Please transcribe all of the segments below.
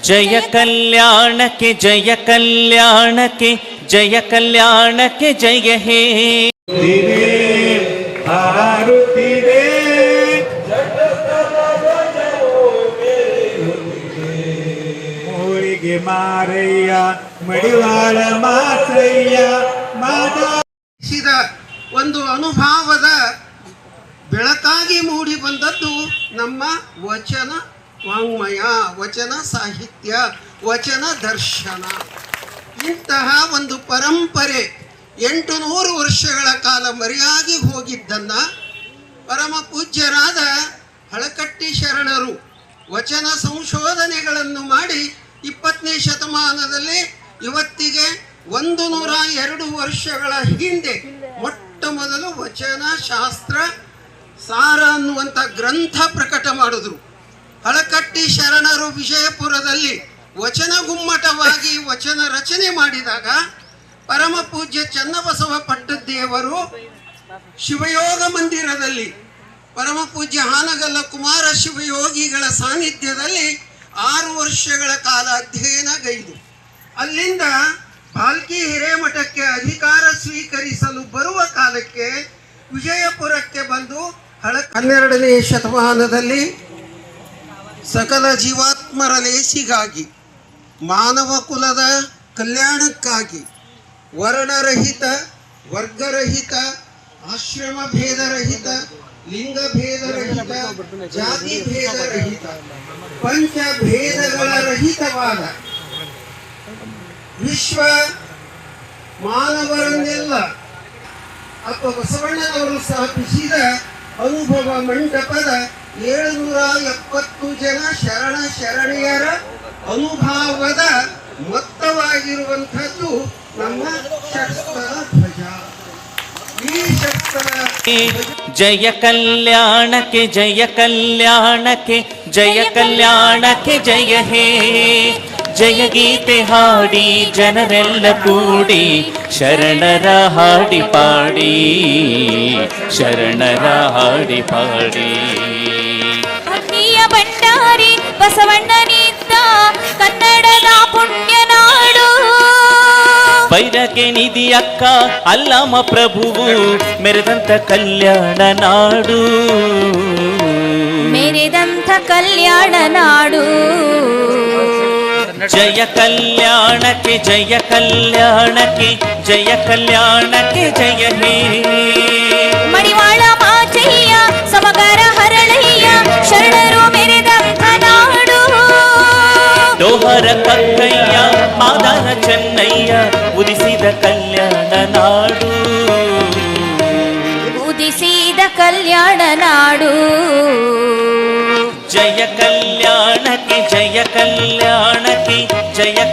ಜಯ ಕಲ್ಯಾಣಕ್ಕೆ ಜಯ ಕಲ್ಯಾಣಕ್ಕೆ ಜಯ ಕಲ್ಯಾಣಕ್ಕೆ ಜಯ ಹೇ. ಮೂಳಿಗೆ ಮಾರಯ್ಯ ಮಡಿವಾಳ ಮಾತ್ರಯ್ಯ ಮಾತಾಡಿಸಿದ ಸಿದ ಒಂದು ಅನುಭಾವದ ಬೆಳಕಾಗಿ ಮೂಡಿ ಬಂದದ್ದು ನಮ್ಮ ವಚನ. ವಾಂಗ್ಮಯ, ವಚನ ಸಾಹಿತ್ಯ, ವಚನ ದರ್ಶನ. ಇಂತಹ ಒಂದು ಪರಂಪರೆ ಎಂಟು ನೂರು ವರ್ಷಗಳ ಕಾಲ ಮರೆಯಾಗಿ ಹೋಗಿದ್ದನ್ನ ಪರಮ ಪೂಜ್ಯರಾದ ಹಳಕಟ್ಟಿ ಶರಣರು ವಚನ ಸಂಶೋಧನೆಗಳನ್ನು ಮಾಡಿ ಇಪ್ಪತ್ತನೇ ಶತಮಾನದಲ್ಲಿ ಇವತ್ತಿಗೆ ಒಂದು ನೂರ ಎರಡು ವರ್ಷಗಳ ಹಿಂದೆ ಮೊಟ್ಟ ಮೊದಲು ವಚನ ಶಾಸ್ತ್ರ ಸಾರ ಅನ್ನುವಂಥ ಗ್ರಂಥ ಪ್ರಕಟ ಮಾಡಿದ್ರು. ಹಳಕಟ್ಟಿ ಶರಣರು ವಿಜಯಪುರದಲ್ಲಿ ವಚನ ಗುಮ್ಮಟವಾಗಿ ವಚನ ರಚನೆ ಮಾಡಿದಾಗ ಪರಮ ಪೂಜ್ಯ ಚನ್ನಬಸವ ಪಟ್ಟದ್ದೇವರು ಶಿವಯೋಗ ಮಂದಿರದಲ್ಲಿ ಪರಮ ಪೂಜ್ಯ ಹಾನಗಲ್ಲ ಕುಮಾರ ಶಿವಯೋಗಿಗಳ ಸಾನ್ನಿಧ್ಯದಲ್ಲಿ ಆರು ವರ್ಷಗಳ ಕಾಲ ಅಧ್ಯಯನಗೈದು ಅಲ್ಲಿಂದ ಪಾಲ್ಕಿ ಹಿರೇಮಠಕ್ಕೆ ಅಧಿಕಾರ ಸ್ವೀಕರಿಸಲು ಬರುವ ಕಾಲಕ್ಕೆ ವಿಜಯಪುರಕ್ಕೆ ಬಂದು ಹಳ ಹನ್ನೆರಡನೇ ಶತಮಾನದಲ್ಲಿ ಸಕಲ ಜೀವಾತ್ಮರ ಲೇಸಿಗಾಗಿ, ಮಾನವ ಕುಲದ ಕಲ್ಯಾಣಕ್ಕಾಗಿ, ವರ್ಣರಹಿತ, ವರ್ಗರಹಿತ ಆಶ್ರಮ ಭೇದರಹಿತ ಲಿಂಗ ಭೇದರಹಿತ ಜಾತಿ ಭೇದರಹಿತ ಪಂಚ ಭೇದಗಳ ರಹಿತವಾದ ವಿಶ್ವ ಮಾನವರನ್ನೆಲ್ಲ ಅಥವಾ ಬಸವಣ್ಣನವರು ಸ್ಥಾಪಿಸಿದ ಅನುಭವ ಮಂಟಪದ ಏಳುನೂರ ಎಪ್ಪತ್ತು ಜನ ಶರಣ ಶರಣೆಯರ ಅನುಭಾವದ ಮೊತ್ತವಾಗಿರುವಂಥದ್ದು ನಮ್ಮ ಶಸ್ತ್ರ ಧ್ವಜ. ಈ ಜಯ ಕಲ್ಯಾಣಕ್ಕೆ ಜಯ ಕಲ್ಯಾಣಕ್ಕೆ ಜಯ ಕಲ್ಯಾಣಕ್ಕೆ ಜಯ ಹೇ. ಜಯ ಗೀತೆ ಹಾಡಿ ಜನರೆಲ್ಲ ಕೂಡಿ ಶರಣರ ಹಾಡಿ ಪಾಡಿ ಶರಣರ ಹಾಡಿ ಪಾಡಿ. ಭಕ್ತಿಯ ಭಂಡಾರಿ ಬಸವಣ್ಣನಿದ್ದ ಕನ್ನಡದ ಪುಣ್ಯ ನಾಡು. ಬೈರಗೆ ನಿಧಿ ಅಕ್ಕ ಅಲ್ಲಮ ಪ್ರಭುವು ಮೆರೆದಂತ ಕಲ್ಯಾಣ ನಾಡು. ಮೆರೆದಂಥ ಕಲ್ಯಾಣ ನಾಡು. ಜಯ ಕಲ್ಯಾಣಕ್ಕೆ ಜಯ ಕಲ್ಯಾಣಕ್ಕೆ ಜಯ ಕಲ್ಯಾಣಕ್ಕೆ ಜಯ ಹೇ ಮಡಿವಾಳ ಮಾಚಯ್ಯ ಸಮಗರ ಹರಳಯ್ಯ ಶರಣರು ಮೆರೆದಂಥ ನಾಡು ಡೋಹರ ಕಕ್ಕಯ್ಯ ಮಾದಾನ ಚೆನ್ನಯ್ಯ ಉದಿಸಿದ ಕಲ್ಯಾಣ ನಾಡು ಉದಿಸಿದ ಕಲ್ಯಾಣ ನಾಡು ಜಯ ಕಲ್ಯಾಣಕ್ಕೆ ಜಯ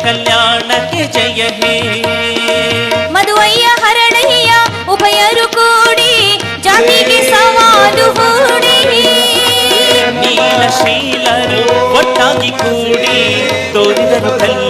ಕಲ್ಯಾಣಕ್ಕೆ ಜಯ ಹೇ. ಮದುವಯ್ಯ ಹರಳಯ್ಯ ಉಭಯರು ಕೂಡಿ ಜಾತಿಗೆ ಸವಾಲು ಹೂಡಿ. ನೀಲಶೀಲರು ಒಟ್ಟಾಗಿ ಕೂಡಿ ತೋರಿದರು ಕಲ್ಯಾಣ